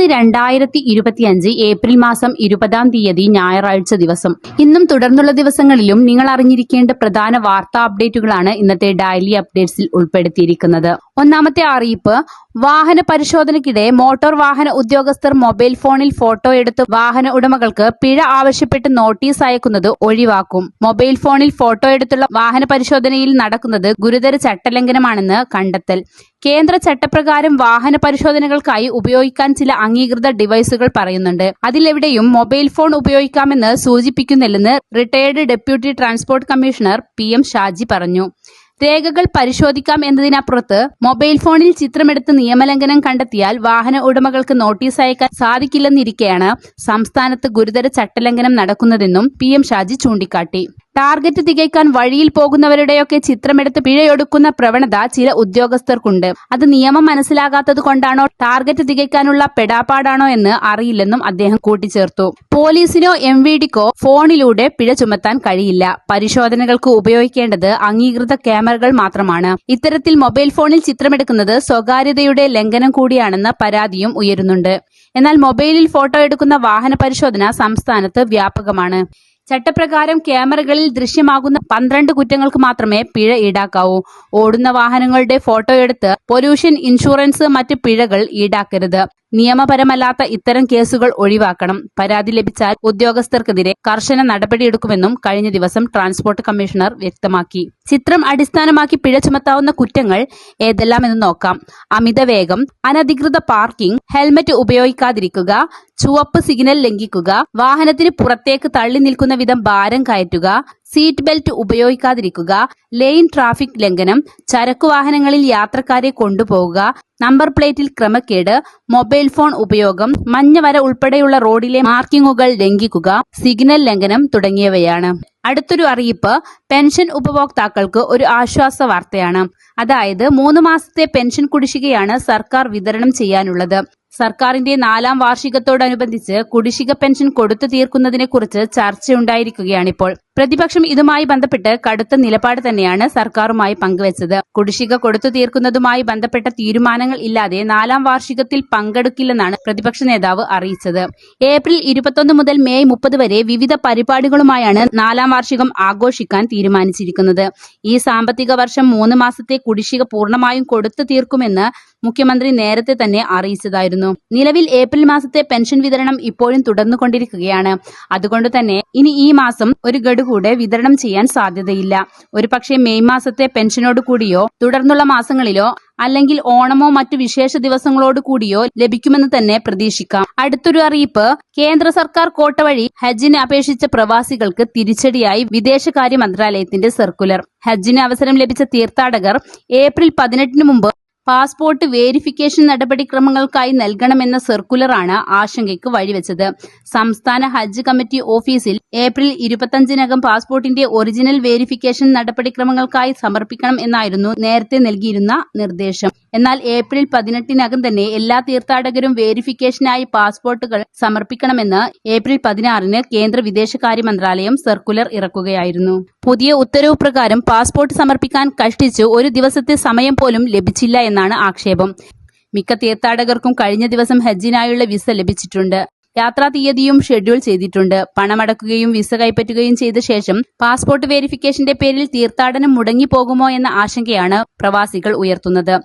ഇന്ന് രണ്ടായിരത്തി ഇരുപത്തിയഞ്ച് ഏപ്രിൽ മാസം ഇരുപതാം തീയതി ഞായറാഴ്ച ദിവസം. ഇന്നും തുടർന്നുള്ള ദിവസങ്ങളിലും നിങ്ങൾ അറിഞ്ഞിരിക്കേണ്ട പ്രധാന വാർത്താ അപ്ഡേറ്റുകളാണ് ഇന്നത്തെ ഡയലി അപ്ഡേറ്റ്സിൽ ഉൾപ്പെടുത്തിയിരിക്കുന്നത്. ഒന്നാമത്തെ അറിയിപ്പ് വാഹന പരിശോധനയ്ക്കിടെ മോട്ടോർ വാഹന ഉദ്യോഗസ്ഥർ മൊബൈൽ ഫോണിൽ ഫോട്ടോ എടുത്ത് വാഹന ഉടമകൾക്ക് പിഴ ആവശ്യപ്പെട്ട് നോട്ടീസ് അയക്കുന്നത് ഒഴിവാക്കും. മൊബൈൽ ഫോണിൽ ഫോട്ടോ എടുത്തുള്ള വാഹന പരിശോധനയിൽ നടക്കുന്നത് ഗുരുതര ചട്ടലംഘനമാണെന്ന് കണ്ടെത്തൽ. കേന്ദ്ര ചട്ടപ്രകാരം വാഹന പരിശോധനകൾക്കായി ഉപയോഗിക്കാൻ ചില അംഗീകൃത ഡിവൈസുകൾ പറയുന്നുണ്ട്. അതിലെവിടെയും മൊബൈൽ ഫോൺ ഉപയോഗിക്കാമെന്ന് സൂചിപ്പിക്കുന്നില്ലെന്ന് retired deputy transport commissioner P M Shaji പറഞ്ഞു. രേഖകൾ പരിശോധിക്കാം എന്നതിനപ്പുറത്ത് മൊബൈൽ ഫോണിൽ ചിത്രമെടുത്ത് നിയമലംഘനം കണ്ടെത്തിയാൽ വാഹന ഉടമകൾക്ക് നോട്ടീസ് അയക്കാൻ സാധിക്കില്ലെന്നിരിക്കെയാണ് സംസ്ഥാനത്ത് ഗുരുതര ചട്ടലംഘനം നടക്കുന്നതെന്നും പി എം ഷാജി ചൂണ്ടിക്കാട്ടി. ടാർഗറ്റ് തികയ്ക്കാൻ വഴിയിൽ പോകുന്നവരുടെയൊക്കെ ചിത്രമെടുത്ത് പിഴയൊടുക്കുന്ന പ്രവണത ചില ഉദ്യോഗസ്ഥർക്കുണ്ട്. അത് നിയമം മനസ്സിലാകാത്തത് കൊണ്ടാണോ ടാർഗറ്റ് തികയ്ക്കാനുള്ള പെടാപ്പാടാണോ എന്ന് അറിയില്ലെന്നും അദ്ദേഹം കൂട്ടിച്ചേർത്തു. പോലീസിനോ എം വി ഡിക്കോ ഫോണിലൂടെ പിഴ ചുമത്താൻ കഴിയില്ല. പരിശോധനകൾക്ക് ഉപയോഗിക്കേണ്ടത് അംഗീകൃത ക്യാമറകൾ മാത്രമാണ്. ഇത്തരത്തിൽ മൊബൈൽ ഫോണിൽ ചിത്രമെടുക്കുന്നത് സ്വകാര്യതയുടെ ലംഘനം കൂടിയാണെന്ന പരാതിയും ഉയരുന്നുണ്ട്. എന്നാൽ മൊബൈലിൽ ഫോട്ടോ എടുക്കുന്ന വാഹന പരിശോധന സംസ്ഥാനത്ത് വ്യാപകമാണ്. ചട്ടപ്രകാരം ക്യാമറകളിൽ ദൃശ്യമാകുന്ന പന്ത്രണ്ട് കുറ്റങ്ങൾക്ക് മാത്രമേ പിഴ ഈടാക്കാവൂ. ഓടുന്ന വാഹനങ്ങളുടെ ഫോട്ടോ എടുത്ത് പൊല്യൂഷൻ ഇൻഷുറൻസ് മറ്റ് പിഴകൾ ഈടാക്കരുത്. നിയമപരമല്ലാത്ത ഇത്തരം കേസുകൾ ഒഴിവാക്കണം. പരാതി ലഭിച്ചാൽ ഉദ്യോഗസ്ഥർക്കെതിരെ കർശന നടപടിയെടുക്കുമെന്നും കഴിഞ്ഞ ദിവസം ട്രാൻസ്പോർട്ട് കമ്മീഷണർ വ്യക്തമാക്കി. ചിത്രം അടിസ്ഥാനമാക്കി പിഴ ചുമത്താവുന്ന കുറ്റങ്ങൾ ഏതെല്ലാമെന്ന് നോക്കാം. അമിതവേഗം അനധികൃത പാർക്കിംഗ് ഹെൽമറ്റ് ഉപയോഗിക്കാതിരിക്കുക ചുവപ്പ് സിഗ്നൽ ലംഘിക്കുക വാഹനത്തിന് പുറത്തേക്ക് തള്ളി നിൽക്കുന്ന വിധം ഭാരം കയറ്റുക സീറ്റ് ബെൽറ്റ് ഉപയോഗിക്കാതിരിക്കുക ലെയിൻ ട്രാഫിക് ലംഘനം ചരക്കു വാഹനങ്ങളിൽ യാത്രക്കാരെ കൊണ്ടുപോകുക നമ്പർ പ്ലേറ്റിൽ ക്രമക്കേട് മൊബൈൽ ഫോൺ ഉപയോഗം മഞ്ഞ വര ഉൾപ്പെടെയുള്ള റോഡിലെ മാർക്കിങ്ങുകൾ ലംഘിക്കുക സിഗ്നൽ ലംഘനം തുടങ്ങിയവയാണ്. അടുത്തൊരു അറിയിപ്പ് പെൻഷൻ ഉപഭോക്താക്കൾക്ക് ഒരു ആശ്വാസ വാർത്തയാണ്. അതായത് മൂന്ന് മാസത്തെ പെൻഷൻ കുടിശ്ശികയാണ് സർക്കാർ വിതരണം ചെയ്യാനുള്ളത്. സർക്കാരിന്റെ നാലാം വാർഷികത്തോടനുബന്ധിച്ച് കുടിശ്ശിക പെൻഷൻ കൊടുത്തു തീർക്കുന്നതിനെക്കുറിച്ച് ചർച്ചയുണ്ടായിരിക്കുകയാണിപ്പോൾ. പ്രതിപക്ഷം ഇതുമായി ബന്ധപ്പെട്ട് കടുത്ത നിലപാട് തന്നെയാണ് സർക്കാരുമായി പങ്കുവച്ചത്. കുടിശ്ശിക കൊടുത്തു തീർക്കുന്നതുമായി ബന്ധപ്പെട്ട തീരുമാനങ്ങൾ ഇല്ലാതെ നാലാം വാർഷികത്തിൽ പങ്കെടുക്കില്ലെന്നാണ് പ്രതിപക്ഷ നേതാവ് അറിയിച്ചത്. ഏപ്രിൽ ഇരുപത്തൊന്ന് മുതൽ മെയ് മുപ്പത് വരെ വിവിധ പരിപാടികളുമായാണ് നാലാം വാർഷികം ആഘോഷിക്കാൻ തീരുമാനിച്ചിരിക്കുന്നത്. ഈ സാമ്പത്തിക വർഷം മൂന്ന് മാസത്തെ കുടിശ്ശിക പൂർണമായും കൊടുത്തു തീർക്കുമെന്ന് മുഖ്യമന്ത്രി നേരത്തെ തന്നെ അറിയിച്ചതായിരുന്നു. നിലവിൽ ഏപ്രിൽ മാസത്തെ പെൻഷൻ വിതരണം ഇപ്പോഴും തുടർന്നുകൊണ്ടിരിക്കുകയാണ്. അതുകൊണ്ട് തന്നെ ഇനി ഈ മാസം ഒരു ഗഡു കൂടെ വിതരണം ചെയ്യാൻ സാധ്യതയില്ല. ഒരുപക്ഷെ മെയ് മാസത്തെ പെൻഷനോട് കൂടിയോ തുടർന്നുള്ള മാസങ്ങളിലോ അല്ലെങ്കിൽ ഓണമോ മറ്റു വിശേഷ ദിവസങ്ങളോട് കൂടിയോ ലഭിക്കുമെന്ന് തന്നെ പ്രതീക്ഷിക്കാം. അടുത്തൊരു അറിയിപ്പ് കേന്ദ്ര സർക്കാർ കോട്ട വഴി ഹജ്ജിന് അപേക്ഷിച്ച പ്രവാസികൾക്ക് തിരിച്ചടിയായി വിദേശകാര്യ മന്ത്രാലയത്തിന്റെ സർക്കുലർ. ഹജ്ജിന് അവസരം ലഭിച്ച തീർത്ഥാടകർ ഏപ്രിൽ പതിനെട്ടിന് മുമ്പ് പാസ്പോർട്ട് വേരിഫിക്കേഷൻ നടപടിക്രമങ്ങൾക്കായി നൽകണമെന്ന സർക്കുലറാണ് ആശങ്കയ്ക്ക് വഴിവെച്ചത്. സംസ്ഥാന ഹജ്ജ് കമ്മിറ്റി ഓഫീസിൽ ഏപ്രിൽ ഇരുപത്തഞ്ചിനകം പാസ്പോർട്ടിന്റെ ഒറിജിനൽ വേരിഫിക്കേഷൻ നടപടിക്രമങ്ങൾക്കായി സമർപ്പിക്കണം എന്നായിരുന്നു നേരത്തെ നൽകിയിരുന്ന നിർദ്ദേശം. എന്നാൽ ഏപ്രിൽ പതിനെട്ടിനകം തന്നെ എല്ലാ തീർത്ഥാടകരും വേരിഫിക്കേഷനായി പാസ്പോർട്ടുകൾ സമർപ്പിക്കണമെന്ന് ഏപ്രിൽ പതിനാറിന് കേന്ദ്ര വിദേശകാര്യ മന്ത്രാലയം സർക്കുലർ ഇറക്കുകയായിരുന്നു. പുതിയ ഉത്തരവ് പ്രകാരം പാസ്പോർട്ട് സമർപ്പിക്കാൻ കഷ്ടിച്ച് ഒരു ദിവസത്തെ സമയം പോലും ലഭിച്ചില്ല എന്നാണ് ആക്ഷേപം. മിക്ക തീർത്ഥാടകർക്കും കഴിഞ്ഞ ദിവസം ഹജ്ജിനായുള്ള വിസ ലഭിച്ചിട്ടുണ്ട്. യാത്രാ തീയതിയും ഷെഡ്യൂൾ ചെയ്തിട്ടുണ്ട്. പണമടക്കുകയും വിസ കൈപ്പറ്റുകയും ചെയ്ത ശേഷം പാസ്പോർട്ട് വേരിഫിക്കേഷന്റെ പേരിൽ തീർത്ഥാടനം മുടങ്ങിപ്പോകുമോ എന്ന ആശങ്കയാണ് പ്രവാസികൾ ഉയർത്തുന്നത്.